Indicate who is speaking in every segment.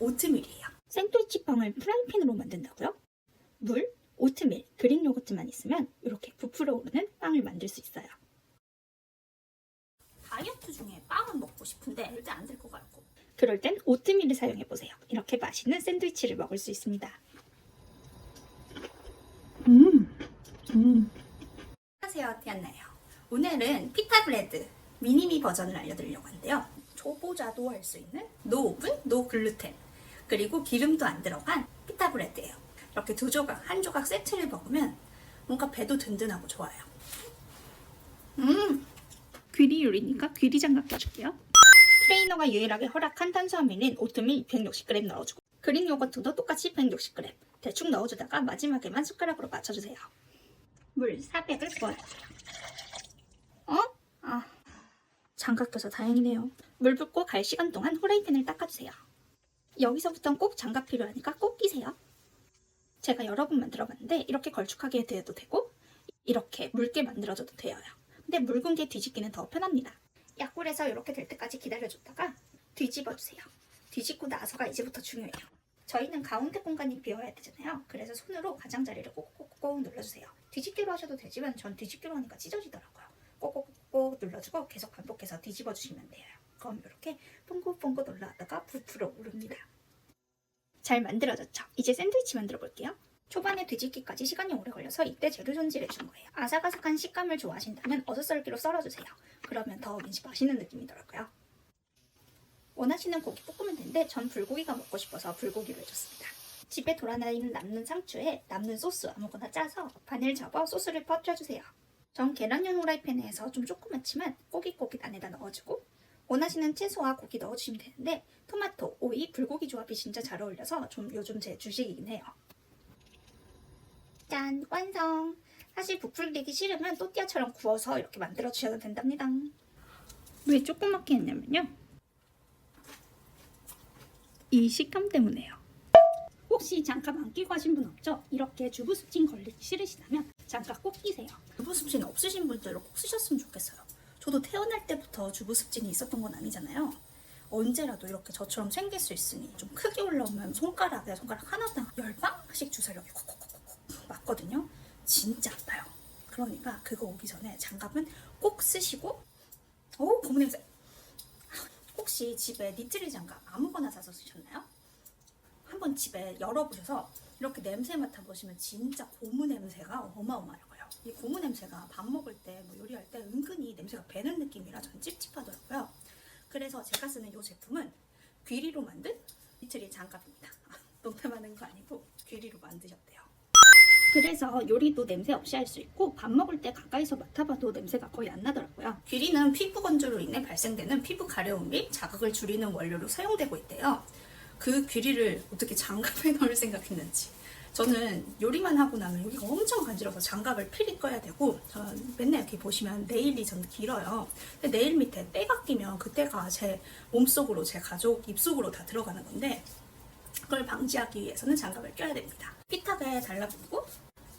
Speaker 1: 오트밀이에요. 샌드위치 빵을 프라이팬으로 만든다고요? 물, 오트밀, 그릭 요거트만 있으면 이렇게 부풀어 오르는 빵을 만들 수 있어요. 다이어트 중에 빵을 먹고 싶은데 절대 안 될 것 같고 그럴 땐 오트밀을 사용해 보세요. 이렇게 맛있는 샌드위치를 먹을 수 있습니다. 음, 음. 안녕하세요, 티안나예요. 오늘은 피타 브레드 미니미 버전을 알려드리려고 하는데요. 초보자도 할 수 있는 노 오븐, 노 글루텐 그리고 기름도 안 들어간 피타 브레드예요. 이렇게 두 조각, 한 조각 세트를 먹으면 뭔가 배도 든든하고 좋아요. 음, 귀리 요리니까 귀리 장갑 껴줄게요. 트레이너가 유일하게 허락한 탄수화물인 오트밀 160g 넣어주고 그릭 요거트도 똑같이 160g 대충 넣어주다가 마지막에만 숟가락으로 맞춰주세요. 물 400을 부어요. 어? 아, 장갑 껴서 다행이네요. 물 붓고 갈 시간 동안 후라이팬을 닦아주세요. 여기서부턴 꼭 장갑 필요하니까 꼭 끼세요. 제가 여러 번 만들어봤는데 이렇게 걸쭉하게 돼도 되고 이렇게 묽게 만들어줘도 돼요. 근데 묽은 게 뒤집기는 더 편합니다. 약불에서 이렇게 될 때까지 기다려줬다가 뒤집어주세요. 뒤집고 나서가 이제부터 중요해요. 저희는 가운데 공간이 비어야 되잖아요. 그래서 손으로 가장자리를 꼭꼭꼭 눌러주세요. 뒤집기로 하셔도 되지만 전 뒤집기로 하니까 찢어지더라고요. 꼭꼭꼭 눌러주고 계속 반복해서 뒤집어 주시면 돼요. 그럼 이렇게 뽕긋뽕긋 올라왔다가 부풀어 오릅니다. 잘 만들어졌죠? 이제 샌드위치 만들어 볼게요. 초반에 뒤집기까지 시간이 오래 걸려서 이때 재료 손질해 준 거예요. 아삭아삭한 식감을 좋아하신다면 어슷 썰기로 썰어주세요. 그러면 더 왠지 맛있는 느낌이더라고요. 원하시는 고기 볶으면 되는데 전 불고기가 먹고 싶어서 불고기를 해줬습니다. 집에 돌아다니는 남는 상추에 남는 소스 아무거나 짜서 반을 접어 소스를 퍼뜨려주세요. 전 계란용 후라이팬에 해서 좀 조그맣지만 꼬깃꼬깃 안에다 넣어주고 원하시는 채소와 고기 넣어주시면 되는데 토마토, 오이, 불고기 조합이 진짜 잘 어울려서 좀 요즘 제 주식이긴 해요. 짠! 완성! 사실 부풀리기 싫으면 또띠아처럼 구워서 이렇게 만들어 주셔도 된답니다. 왜 조그맣게 했냐면요. 이 식감 때문에요. 혹시 장갑 안 끼고 하신 분 없죠? 이렇게 주부 습진 걸리기 싫으시다면 장갑 꼭 끼세요. 주부 습진 없으신 분들은 꼭 쓰셨으면 좋겠어요. 저도 태어날 때부터 주부습진이 있었던 건 아니잖아요. 언제라도 이렇게 저처럼 생길 수 있으니 좀 크게 올라오면 손가락에 손가락 하나당 열 방씩 주사를 이렇게 콕콕콕콕 맞거든요. 진짜 아파요. 그러니까 그거 오기 전에 장갑은 꼭 쓰시고 어우 고무 냄새 혹시 집에 니트리 장갑 아무거나 사서 쓰셨나요? 한번 집에 열어보셔서 이렇게 냄새 맡아보시면 진짜 고무 냄새가 어마어마해요. 이 고무 냄새가 밥 먹을 때, 뭐 요리할 때 은근히 냄새가 배는 느낌이라 전 찝찝하더라고요. 그래서 제가 쓰는 이 제품은 귀리로 만든 니트리 장갑입니다. 농담하는 거 아니고 귀리로 만드셨대요. 그래서 요리도 냄새 없이 할 수 있고 밥 먹을 때 가까이서 맡아봐도 냄새가 거의 안 나더라고요. 귀리는 피부 건조로 인해 발생되는 피부 가려움 및 자극을 줄이는 원료로 사용되고 있대요. 그 귀리를 어떻게 장갑에 넣을 생각했는지. 저는 요리만 하고 나면 여기가 엄청 간지러워서 장갑을 필히 꺼야 되고 전 맨날 이렇게 보시면 네일이 전 길어요. 근데 네일 밑에 때가 끼면 그 때가 제 몸속으로 제 가족 입속으로 다 들어가는 건데 그걸 방지하기 위해서는 장갑을 껴야 됩니다. 피탁에 달라붙고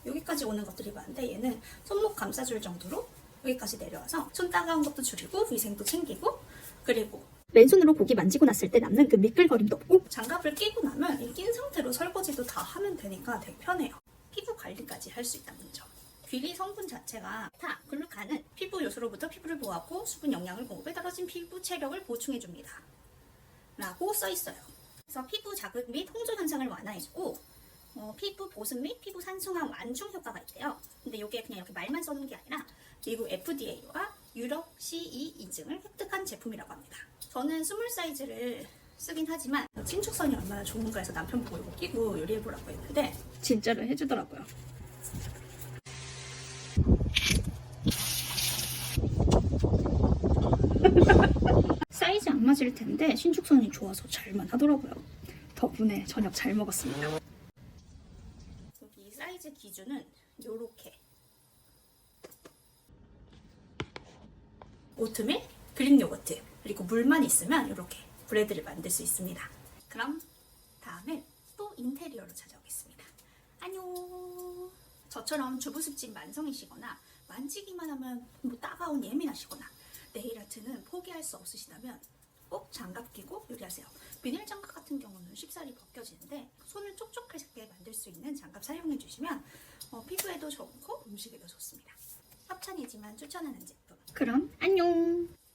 Speaker 1: 여기까지 오는 것들이 많은데 얘는 손목 감싸줄 정도로 여기까지 내려와서 손 따가운 것도 줄이고 위생도 챙기고 그리고 왼손으로 고기 만지고 났을 때 남는 그 미끌거림도 없고 장갑을 끼고 나면 이 낀 상태로 설거지도 다 하면 되니까 되게 편해요. 피부 관리까지 할 수 있다는 점. 귀리 성분 자체가 타, 글루카는 피부 요소로부터 피부를 보호하고 수분 영양을 공급해 떨어진 피부 체력을 보충해줍니다. 라고 써있어요. 그래서 피부 자극 및 홍조 현상을 완화해주고 어, 피부 보습 및 피부 산성화 완충 효과가 있대요. 근데 이게 그냥 이렇게 말만 써놓은 게 아니라 미국 FDA와 유럽 CE 인증을 획득한 제품이라고 합니다. 저는 스몰 사이즈를 쓰긴 하지만 신축선이 얼마나 좋은가 해서 남편 보고 이거 끼고 요리해보라고 했는데 진짜로 해주더라고요. 사이즈 안 맞을 텐데 신축선이 좋아서 잘만 하더라고요. 덕분에 저녁 잘 먹었습니다. 여기 사이즈 기준은 요렇게 오트밀, 그릭 요거트, 그리고 물만 있으면 이렇게 브레드를 만들 수 있습니다. 그럼 다음에 또 인테리어로 찾아오겠습니다. 안녕! 저처럼 주부습진 만성이시거나 만지기만 하면 뭐 따가운 예민하시거나 네일 아트는 포기할 수 없으시다면 꼭 장갑 끼고 요리하세요. 비닐 장갑 같은 경우는 쉽사리 벗겨지는데 손을 촉촉하게 만들 수 있는 장갑 사용해 주시면 어, 피부에도 좋고 음식에도 좋습니다. 합찬이지만 추천하는 제품.
Speaker 2: 그럼 안녕.